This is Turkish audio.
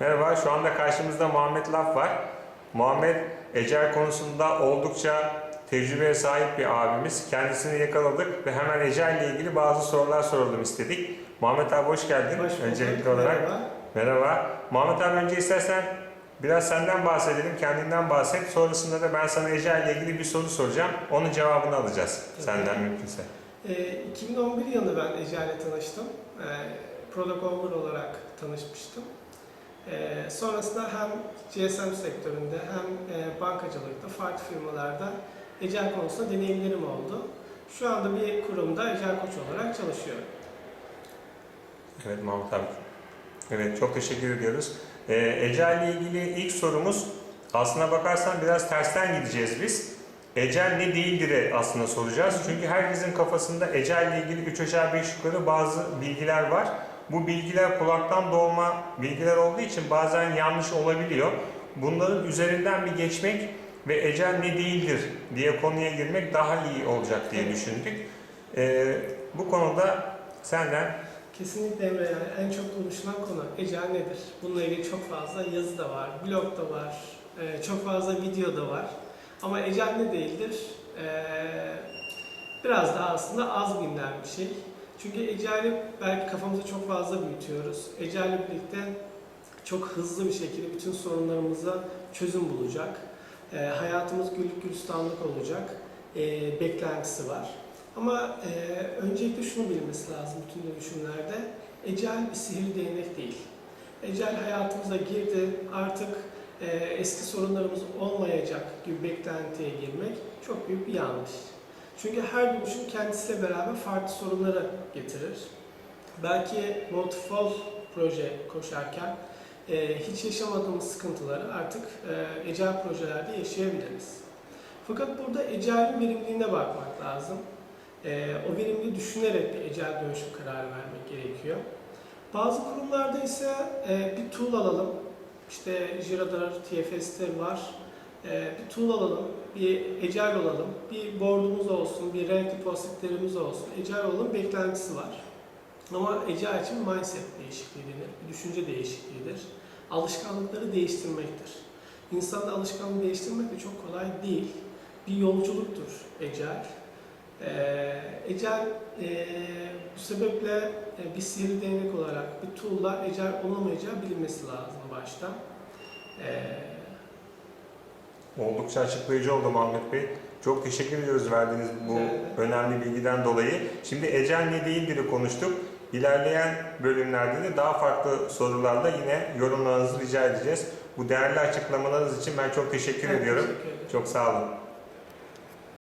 Merhaba, şu anda karşımızda Muhammed Laf var. Muhammed Ecel konusunda oldukça tecrübeye sahip bir abimiz. Kendisini yakaladık ve hemen Ecel ile ilgili bazı sorular soralım istedik. Muhammed abi hoş geldin. Hoş bulduk. Öncelikli olarak. Merhaba. Merhaba. Muhammed abi önce istersen biraz senden bahsedelim, kendinden bahset. Sonrasında da ben sana Ecel ile ilgili bir soru soracağım. Onun cevabını alacağız Tabii. senden mümkünse. Ee, 2011 yılında ben Ece ile tanıştım. Ee, Product Owner olarak tanışmıştım. Ee, sonrasında hem GSM sektöründe hem e, bankacılıkta farklı firmalarda Ecel konusunda deneyimlerim oldu. Şu anda bir kurumda Ecel Koç olarak çalışıyorum. Evet Mahmut abi. Evet çok teşekkür ediyoruz. Ee, Ecel ile ilgili ilk sorumuz aslına bakarsan biraz tersten gideceğiz biz. Ecel ne değildir'e aslında soracağız. Çünkü herkesin kafasında Ecel ile ilgili 3 aşağı 5 yukarı bazı bilgiler var. Bu bilgiler kulaktan doğma bilgiler olduğu için bazen yanlış olabiliyor. Bunların üzerinden bir geçmek ve Ecel ne değildir diye konuya girmek daha iyi olacak diye Evet. düşündük. Ee, bu konuda senden Kesinlikle Emre yani en çok konuşulan konu Ecel nedir? Bununla ilgili çok fazla yazı da var, blog da var, e, çok fazla video da var. Ama Ecel ne değildir? E, biraz daha aslında az bilinen bir şey. Çünkü Ecel'i belki kafamızda çok fazla büyütüyoruz. Ecel'le birlikte çok hızlı bir şekilde bütün sorunlarımıza çözüm bulacak. E, hayatımız güllük gülistanlık olacak. E, beklentisi var. Ama e, öncelikle şunu bilmesi lazım bütün dönüşümlerde. Ecel bir sihirli değnek değil. Ecel hayatımıza girdi, artık e, eski sorunlarımız olmayacak gibi beklentiye girmek çok büyük bir yanlış. Çünkü her dönüşüm kendisiyle beraber farklı sorunları getirir. Belki Waterfall proje koşarken e, hiç yaşamadığımız sıkıntıları artık e, Ecel projelerde yaşayabiliriz. Fakat burada Ecel'in verimliliğine bakmak lazım. Ee, o verimli düşünerek bir ecel dönüşüm kararı vermek gerekiyor. Bazı kurumlarda ise e, bir tool alalım. İşte Jira'dır, TFS'tir var. E, bir tool alalım, bir ecel olalım, bir board'umuz olsun, bir renk depozitlerimiz olsun, ecel olalım beklentisi var. Ama ecel için mindset değişikliğidir, bir düşünce değişikliğidir. Alışkanlıkları değiştirmektir. İnsanda alışkanlığı değiştirmek de çok kolay değil. Bir yolculuktur ecel. Ee, Ecel e, bu sebeple e, bir sihirli değnek olarak bir tool'la ecel olamayacağı bilinmesi lazım başta. Ee, Oldukça açıklayıcı oldu Muhammed Bey. Çok teşekkür ediyoruz verdiğiniz bu Evet. önemli bilgiden dolayı. Şimdi Ecel ne değildir'i konuştuk. İlerleyen bölümlerde de daha farklı sorularla yine yorumlarınızı rica edeceğiz. Bu değerli açıklamalarınız için ben çok teşekkür ben ediyorum. teşekkür ederim. Çok sağ olun.